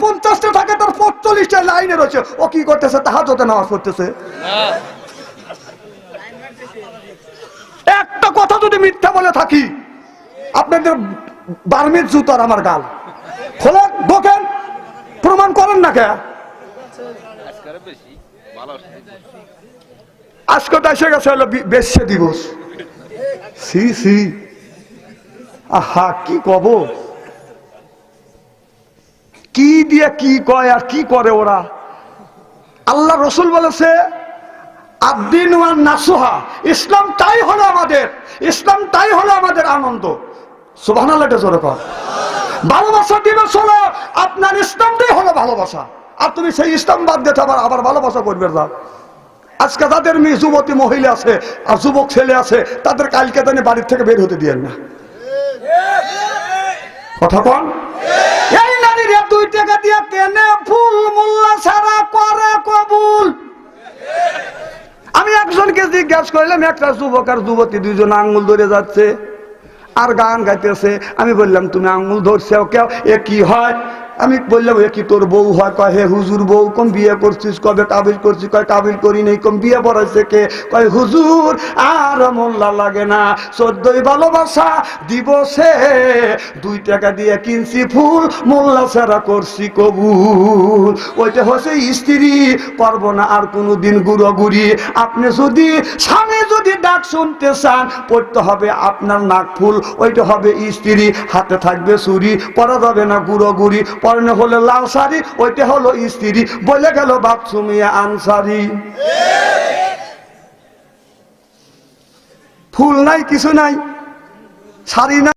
পঞ্চাশটা থাকে, তার লাইনে রয়েছে। ও কি করতেছে? নামাজ একটা কথা যদি মিথ্যা বলে থাকি, আপনাদের বার্মির জুতার আমার গাল। ঢোকেন প্রমাণ করেন না কে? আজকে এসে গেছে হলো বি- বেশ্যে দিবস। সি সি। আহা, কি কব কি দিয়ে কি কয় আর কি করে ওরা? আল্লাহ রসুল বলেছে নাসুহা, ইসলাম তাই হলো আমাদের, ইসলাম তাই হলো আমাদের আনন্দ। সুবাহ ভালোবাসা দিবস হলো আপনার ইসলামটাই হলো ভালোবাসা। আর তুমি সেই ইসলাম বাদ দিতে আবার আবার ভালোবাসা করবে না। আজকে তাদের মেয়ে যুবতী মহিলা আছে আর যুবক ছেলে আছে, তাদের কালকে তানে বাড়ির থেকে বের হতে দিয়েন না। কথা কন। টাকা দিয়ে কেনে ফুল মোল্লা ছাড়া করে কবুল? আমি একজনকে জিজ্ঞাসা করলাম, একটা যুবক আর যুবতী দুইজন আঙ্গুল ধরে যাচ্ছে, আর গান গাইতেছে। আমি বললাম, তুমি আঙ্গুল ধরছো, কেউ এ কি হয়? আমি বললাম কি তোর বউ হয়? কয়, হে হুজুর বউ, কম বিয়ে করছিস, কবে কাবিল করছিস? কয় কাবিল করি নেই, কম বিয়ে পড়াইছে কে? কয়, হুজুর, আর মোল্লা লাগে না, চোদ্দই ভালোবাসা দিবসে দুই টাকা দিয়ে কিনছি ফুল, মোল্লা ছাড়া করছি কবুল। ওইটা হচ্ছে স্ত্রী, পারব না আর কোনো দিন গুড়ো গুড়ি আপনি যদি স্বামী যদি ডাক শুনতে চান, পড়তে হবে আপনার নাক ফুল, ওইটা হবে স্ত্রী, হাতে থাকবে সুরি পরা যাবে না গুঁড়ো গুড়ি, পরনে হলে লাল শাড়ি, ওইটা হলো স্ত্রী। বলে গেল বাথরুমিয়া আনসারি। ফুল নাই, কিছু নাই, শাড়ি